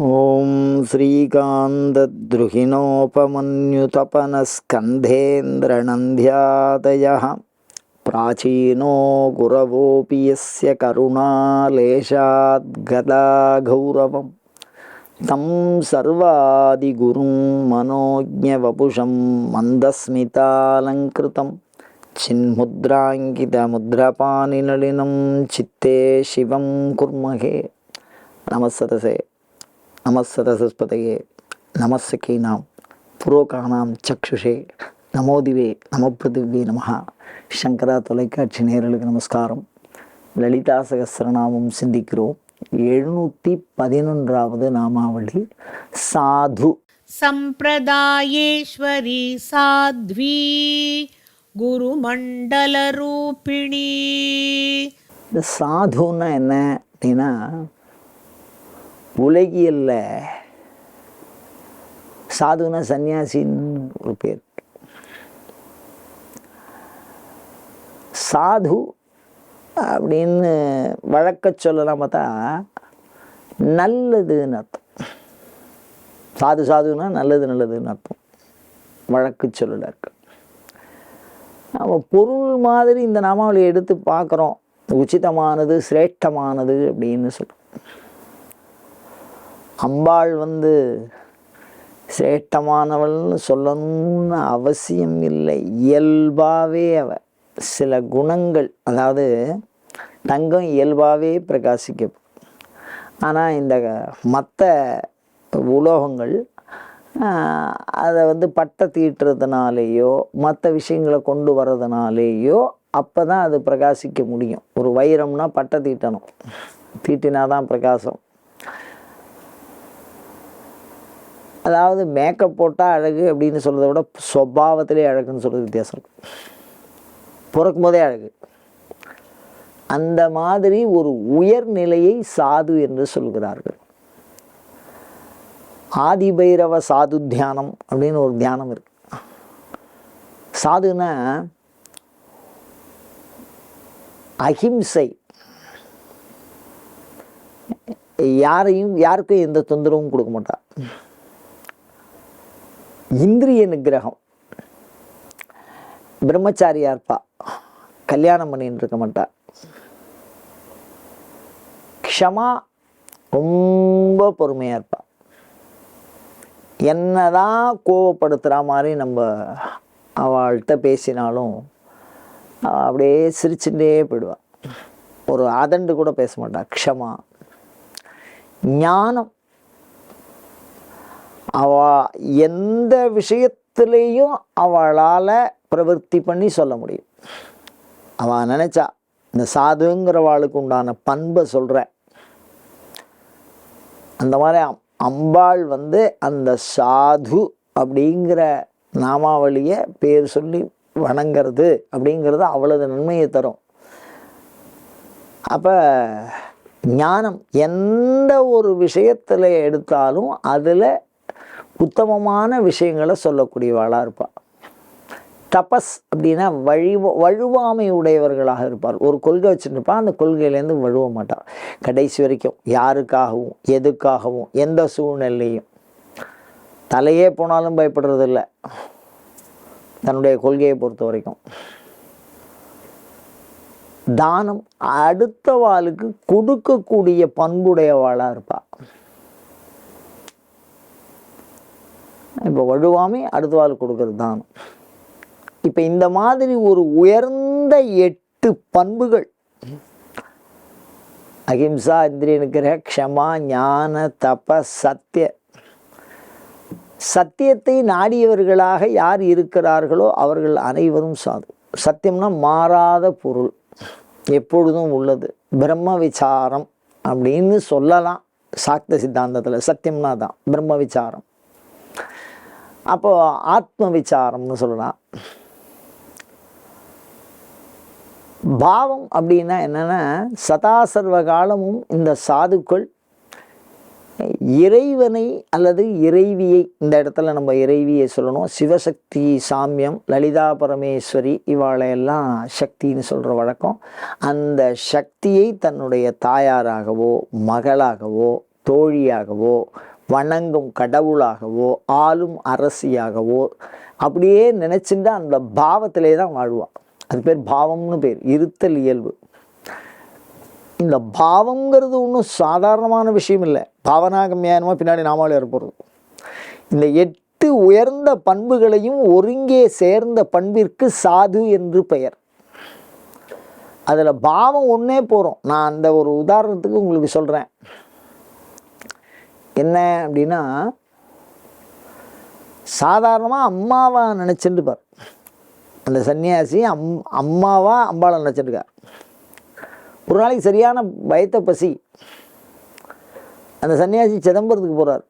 ఓం శ్రీకాంతద్రుహిణోపమన్యుతపనస్కంధేంద్రనంధ్యాదయ ప్రాచీనో గురవోపి యస్య కరుణాలేశాద్గదాగౌరవం. తం సర్వాదిగురుం మనోజ్ఞవపుషం మందస్మితాలంకృతం. చిన్ముద్రాంకితముద్రపానినళినం చిత్తే శివం కుర్మహే. నమస్సరసే நமசரஸ்பதையே நமசகீனாம் புரோகானாம் சக்ஷுஷே. நமோதிவே நமப்பிருதிவே நமஹா. சங்கரா தொலைக்காட்சி நேரலுக்கு நமஸ்காரம். லலிதா சகசிரநாமம் சிந்திக்கிறோம். எழுநூற்றி பதினொன்றாவது நாமாவளி. சாது. சம்பிரதாயேஸ்வரி சாத்வி. குருமண்டல ரூபிணி இந்த சாதுன்னா என்ன? அப்படின்னா உலகியல்ல சாதுனா சன்னியாசின்னு ஒரு பேர். சாது அப்படின்னு வழக்க சொல்லலாம் பார்த்தா நல்லதுன்னு அர்த்தம். சாது சாதுன்னா நல்லது நல்லதுன்னு அர்த்தம். வழக்கு சொல்லல இருக்கு. நம்ம பொருள் மாதிரி இந்த நாமாவளி எடுத்து பார்க்குறோம். உச்சிதமானது சிரேஷ்டமானது அப்படின்னு சொல்கிறோம் அம்பாள் வந்து சிரேஷ்டமானவள்னு சொல்லணும்னு அவசியம் இல்லை. இயல்பாகவே அவ சில குணங்கள் அதாவது தங்கம் இயல்பாகவே பிரகாசிக்கும். ஆனால் இந்த மற்ற உலோகங்கள் அதை வந்து பட்டை தீட்டுறதுனாலேயோ மற்ற விஷயங்களை கொண்டு வர்றதுனாலேயோ அப்போ தான் அது பிரகாசிக்க முடியும். ஒரு வைரம்னா பட்டை தீட்டணும். தீட்டினா தான் பிரகாசம். அதாவது மேக்கப் போட்டால் அழகு அப்படின்னு சொல்கிறத விட சுவாவத்திலே அழகுன்னு சொல்கிறது வித்தியாசம் இருக்கு. பிறக்கும் போதே அழகு. அந்த மாதிரி ஒரு உயர்நிலையை சாது என்று சொல்கிறார்கள். ஆதிபைரவ சாது தியானம் அப்படின்னு ஒரு தியானம் இருக்கு. சாதுன்னா அஹிம்சை. யாரையும் யாருக்கும் எந்த தொந்தரவும் கொடுக்க மாட்டா. இந்திரிய நிகிரகம் பிரம்மச்சாரியா இருப்பா கல்யாணம் பண்ணிட்டு இருக்க மாட்டா க்ஷமா ரொம்ப பொறுமையா இருப்பா என்னதான் கோவப்படுத்துகிற மாதிரி நம்ம அவள்கிட்ட பேசினாலும் அப்படியே சிரிச்சுட்டே போயிடுவாள் ஒரு அதண்டு கூட பேச மாட்டாள் க்ஷமா. ஞானம். அவ எந்த விஷயத்துலேயும் அவளால் பிரவர்த்தி பண்ணி சொல்ல முடியும். அவள் நினச்சா இந்த சாதுங்கிறவாளுக்கு உண்டான பண்பை சொல்கிறேன் அந்த மாதிரி அம்பாள் வந்து அந்த சாது அப்படிங்கிற நாமாவளியை பேர் சொல்லி வணங்கிறது அப்படிங்கிறது அவ்வளவு நன்மையை தரும். அப்போ ஞானம் எந்த ஒரு விஷயத்தில் எடுத்தாலும் அதில் உத்தமமான விஷயங்களை சொல்லக்கூடியவாளாக இருப்பாள். தபஸ் அப்படின்னா வழி வழுவாமை உடையவர்களாக இருப்பார். ஒரு கொள்கை வச்சுருப்பான் அந்த கொள்கையிலேருந்து வழுவ மாட்டார். கடைசி வரைக்கும் யாருக்காகவும் எதுக்காகவும் எந்த சூழ்நிலையும் தலையே போனாலும் பயப்படுறதில்ல. தன்னுடைய கொள்கையை பொறுத்த வரைக்கும். தானம் அடுத்த வாளுக்கு கொடுக்கக்கூடிய பண்புடையவாளாக இருப்பாள். இப்போ வழுவாமை அடுத்த வாழ் கொடுக்கறது தான் இப்போ இந்த மாதிரி ஒரு உயர்ந்த எட்டு பண்புகள் அகிம்சா இந்திரிய நிகிரக க்ஷமா ஞான தப சத்திய சத்தியத்தை நாடியவர்களாக யார் இருக்கிறார்களோ அவர்கள் அனைவரும் சாது. சத்தியம்னா மாறாத பொருள் எப்பொழுதும் உள்ளது. பிரம்ம விசாரம் அப்படின்னு சொல்லலாம். சாக்த சித்தாந்தத்தில் சத்தியம்னா தான் பிரம்ம விசாரம். அப்போ ஆத்ம விசாரம்னு சொல்லலாம் பாவம் அப்படின்னா என்னென்னா சதா சர்வ காலமும் இந்த சாதுக்கள் இறைவனை அல்லது இறைவியை இந்த இடத்துல நம்ம இறைவியை சொல்லணும் சிவசக்தி சாமியம் லலிதா பரமேஸ்வரி இவாளையெல்லாம் சக்தின்னு சொல்கிற வழக்கம். அந்த சக்தியை தன்னுடைய தாயாராகவோ மகளாகவோ தோழியாகவோ வணங்கும் கடவுளாகவோ ஆளும் அரசியாகவோ அப்படியே நினச்சிட்டு அந்த பாவத்திலே தான் வாழ்வான். அது பேர் பாவம்னு பேர் இருத்தல் இயல்பு. இந்த பாவங்கிறது ஒன்றும் சாதாரணமான விஷயம் இல்லை. பாவனாகமியானமாக பின்னாடி நாமாவில் இருப்பது இந்த எட்டு உயர்ந்த பண்புகளையும் ஒருங்கே சேர்ந்த பண்பிற்கு சாது என்று பெயர். அதில் பாவம் ஒன்றே போகிறோம் நான் அந்த ஒரு உதாரணத்துக்கு உங்களுக்கு சொல்கிறேன் என்ன அப்படின்னா சாதாரணமாக அம்மாவாக நினச்சிட்டு அந்த சன்னியாசி அம் அம்மாவா அம்பாளை நினச்சிட்டுருக்கார் ஒரு நாளைக்கு சரியான பயத்தை பசி. அந்த சன்னியாசி சிதம்பரத்துக்கு போகிறார்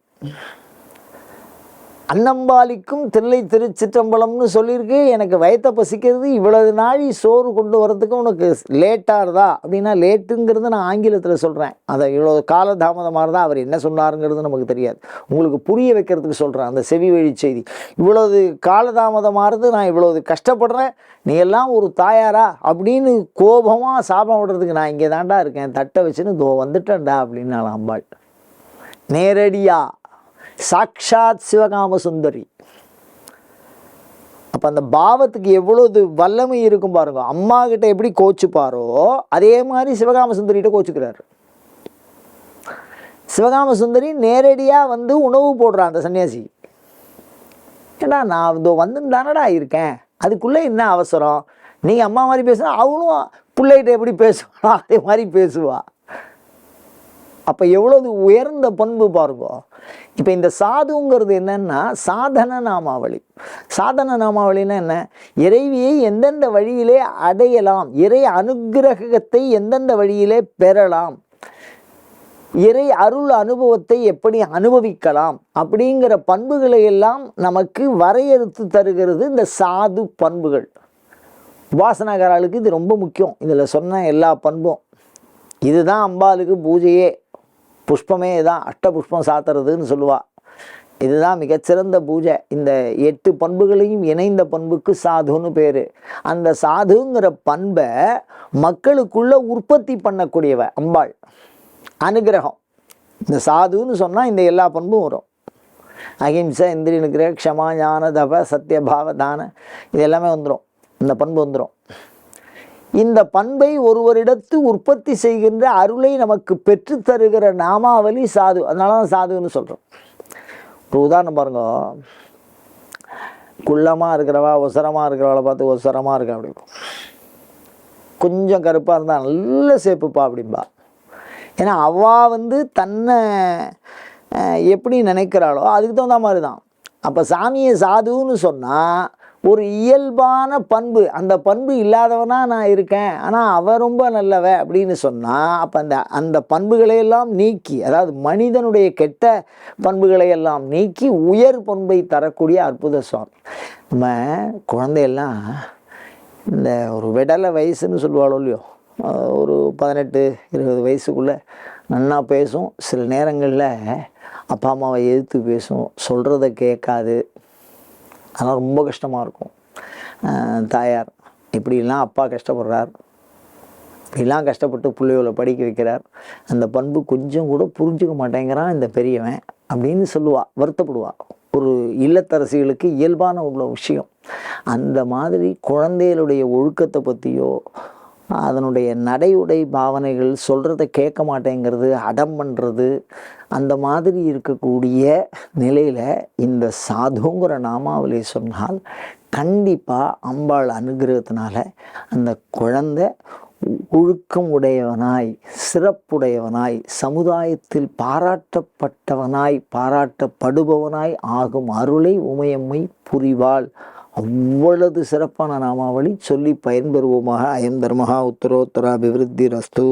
அன்னம்பாலிக்கும் தில்லை திருச்சிற்றம்பலம்னு சொல்லியிருக்கு. எனக்கு வயத்தை பசிக்கிறது. இவ்வளவு நாழி சோறு கொண்டு வரதுக்கு உனக்கு லேட்டாக இருந்தா. அப்படின்னா லேட்டுங்கிறது நான் ஆங்கிலத்தில் சொல்கிறேன் அதை இவ்வளோ காலதாமதமாக இருந்தால் அவர் என்ன சொன்னாருங்கிறது நமக்கு தெரியாது. உங்களுக்கு புரிய வைக்கிறதுக்கு சொல்கிறேன் அந்த செவி வழி செய்தி. இவ்வளவு காலதாமதமாகிறது நான் இவ்வளவு கஷ்டப்படுறேன். நீ எல்லாம் ஒரு தாயாரா? அப்படின்னு கோபமாக சாபம் விடுறதுக்கு நான் இங்கே தாண்டா இருக்கேன். தட்டை வச்சுன்னு தோ வந்துட்டேன்டா அப்படின்னு நான் அம்பாள். நேரடியாக சாக்ஷாத் சிவகாம சுந்தரி. அப்போ அந்த பாவத்துக்கு எவ்வளவு வல்லமை இருக்கும் பாருங்க. அம்மா கிட்ட எப்படி கோச்சுப்பாரோ அதே மாதிரி சிவகாம சுந்தரிகிட்ட கோச்சுக்கிறாரு. சிவகாம சுந்தரி நேரடியாக வந்து உணவு போடுறான் அந்த சன்னியாசி. ஏடா நான் இதோ வந்து தானடா இருக்கேன். அதுக்குள்ளே என்ன அவசரம்? நீங்கள் அம்மா மாதிரி பேசுனா அவனும் பிள்ளைகிட்ட எப்படி பேசுவானோ அதே மாதிரி பேசுவாள் அப்போ எவ்வளவு உயர்ந்த பண்பு பாருங்க. இப்போ இந்த சாதுங்கிறது என்னன்னா சாதன நாமாவளி. சாதன நாமாவளின்னா என்ன? இறைவியை எந்தெந்த வழியிலே அடையலாம்? இறை அனுக்கிரகத்தை எந்தெந்த வழியிலே பெறலாம்? இறை அருள் அனுபவத்தை எப்படி அனுபவிக்கலாம்? அப்படிங்கிற பண்புகளை எல்லாம் நமக்கு வரையறுத்து தருகிறது இந்த சாது பண்புகள். உபாசனாகாராளுக்கு இது ரொம்ப முக்கியம். இதில் சொன்ன எல்லா பண்பும். இதுதான் அம்பாளுக்கு பூஜையே. புஷ்பமே தான் அஷ்ட புஷ்பம் சாத்துறதுன்னு சொல்லுவா. இதுதான் மிகச்சிறந்த பூஜை. இந்த எட்டு பண்புகளையும் இணைந்த பண்புக்கு சாதுன்னு பேர். அந்த சாதுங்கிற பண்பை மக்களுக்குள்ள உற்பத்தி பண்ணக்கூடியவ அம்பாள். அனுகிரகம். இந்த சாதுன்னு சொன்னால் இந்த எல்லா பண்பும் வரும். அகிம்சை இந்திரியனுக்கிற க்ஷமா ஞான தப சத்தியபாவ தான இது எல்லாமே வந்துடும் இந்த பண்பு வந்துடும் இந்த பண்பை ஒருவரிடத்து உற்பத்தி செய்கின்ற அருளை நமக்கு பெற்றுத்தருகிற நாமாவலி சாது. அதனால தான் சாதுன்னு சொல்கிறோம் ஒரு உதாரணம் பாருங்க. குள்ளமாக இருக்கிறவா ஒசரமாக இருக்கிறவளை பார்த்து ஒசரமாக இருக்கா அப்படிம்பா கொஞ்சம் கருப்பாக இருந்தால் நல்ல சேப்புப்பா அப்படிம்பா. ஏன்னா அவா வந்து தன்னை எப்படி நினைக்கிறாளோ அதுக்கு தகுந்த மாதிரி தான் அப்போ சாமியை சாதுன்னு சொன்னால் ஒரு இயல்பான பண்பு. அந்த பண்பு இல்லாதவனா நான் இருக்கேன். ஆனால் அவன் ரொம்ப நல்லவ அப்படின்னு சொன்னால் அப்போ அந்த அந்த பண்புகளையெல்லாம் நீக்கி அதாவது மனிதனுடைய கெட்ட பண்புகளையெல்லாம் நீக்கி உயர் பண்பை தரக்கூடிய அற்புத சுவாமி. நம்ம குழந்தையெல்லாம் இந்த ஒரு விடலை வயசுன்னு சொல்லுவாளோ இல்லையோ ஒரு பதினெட்டு இருபது வயசுக்குள்ளே நன்னா பேசும். சில நேரங்களில் அப்பா அம்மாவை எதிர்த்து பேசும். சொல்கிறத கேட்காது. அதெல்லாம் ரொம்ப கஷ்டமாக இருக்கும். அஹ் தாயார் இப்படிலாம் அப்பா கஷ்டப்படுறார். இப்படிலாம் கஷ்டப்பட்டு பிள்ளைகளை படிக்க வைக்கிறார். அந்த பண்பு கொஞ்சம் கூட புரிஞ்சுக்க மாட்டேங்கிறான் இந்த பெரியவன் அப்படின்னு சொல்லுவா வருத்தப்படுவாள் ஒரு இல்லத்தரசிகளுக்கு இயல்பான உள்ள விஷயம். அந்த மாதிரி குழந்தைகளுடைய ஒழுக்கத்தை பற்றியோ அதனுடைய நடை உடை பாவனைகள் சொல்கிறத கேட்க மாட்டேங்கிறது அடம் பண்ணுறது அந்த மாதிரி இருக்கக்கூடிய நிலையில் இந்த சாதுங்கிற நாமாவளி சொன்னால் கண்டிப்பாக அம்பாள் அனுகிரகத்தினால அந்த குழந்தை ஒழுக்கம் உடையவனாய் சிறப்புடையவனாய் சமுதாயத்தில் பாராட்டப்பட்டவனாய் பாராட்டப்படுபவனாய் ஆகும் அருளை உமையம்மை புரிவாள். அவ்வளவு சிறப்பான நாமாவளி சொல்லி பயன்பெறுவோமாக. அயம் தர்மஹா உத்தரோத்தர அபிவிருத்தி ரஸ்து